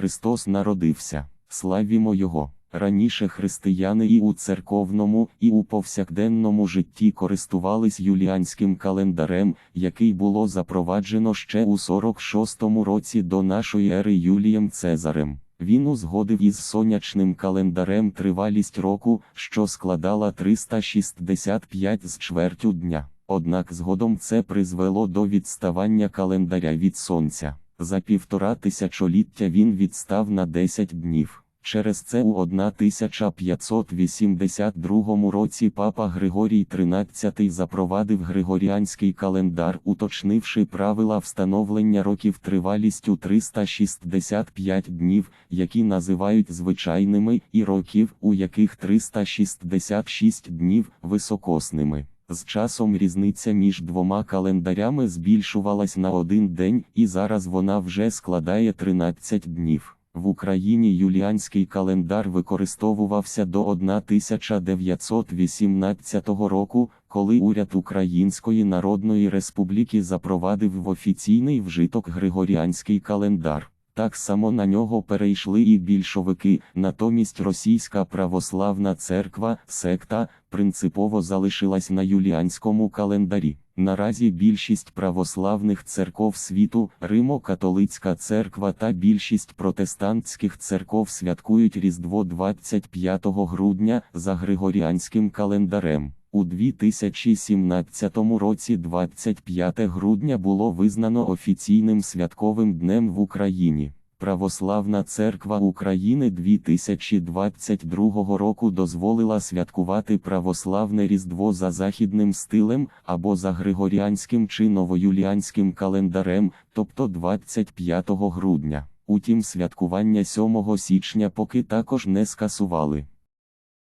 Христос народився. Славімо Його! Раніше християни і у церковному, і у повсякденному житті користувались юліанським календарем, який було запроваджено ще у 46-му році до нашої ери Юлієм Цезарем. Він узгодив із сонячним календарем тривалість року, що складала 365 з чвертю дня. Однак згодом це призвело до відставання календаря від сонця. За півтора тисячоліття він відстав на 10 днів. Через це у 1582 році папа Григорій XIII запровадив григоріанський календар, уточнивши правила встановлення років тривалістю 365 днів, які називають звичайними, і років, у яких 366 днів високосними. З часом різниця між двома календарями збільшувалась на один день, і зараз вона вже складає 13 днів. В Україні юліанський календар використовувався до 1918 року, коли уряд Української Народної Республіки запровадив в офіційний вжиток Григоріанський календар. Так само на нього перейшли і більшовики, натомість Російська православна церква, секта, принципово залишилась на юліанському календарі. Наразі більшість православних церков світу, Римо-католицька церква та більшість протестантських церков святкують Різдво 25 грудня за Григоріанським календарем. У 2017 році 25 грудня було визнано офіційним святковим днем в Україні. Православна церква України 2022 року дозволила святкувати православне Різдво за західним стилем або за григоріанським чи новоюліанським календарем, тобто 25 грудня. Утім, святкування 7 січня поки також не скасували.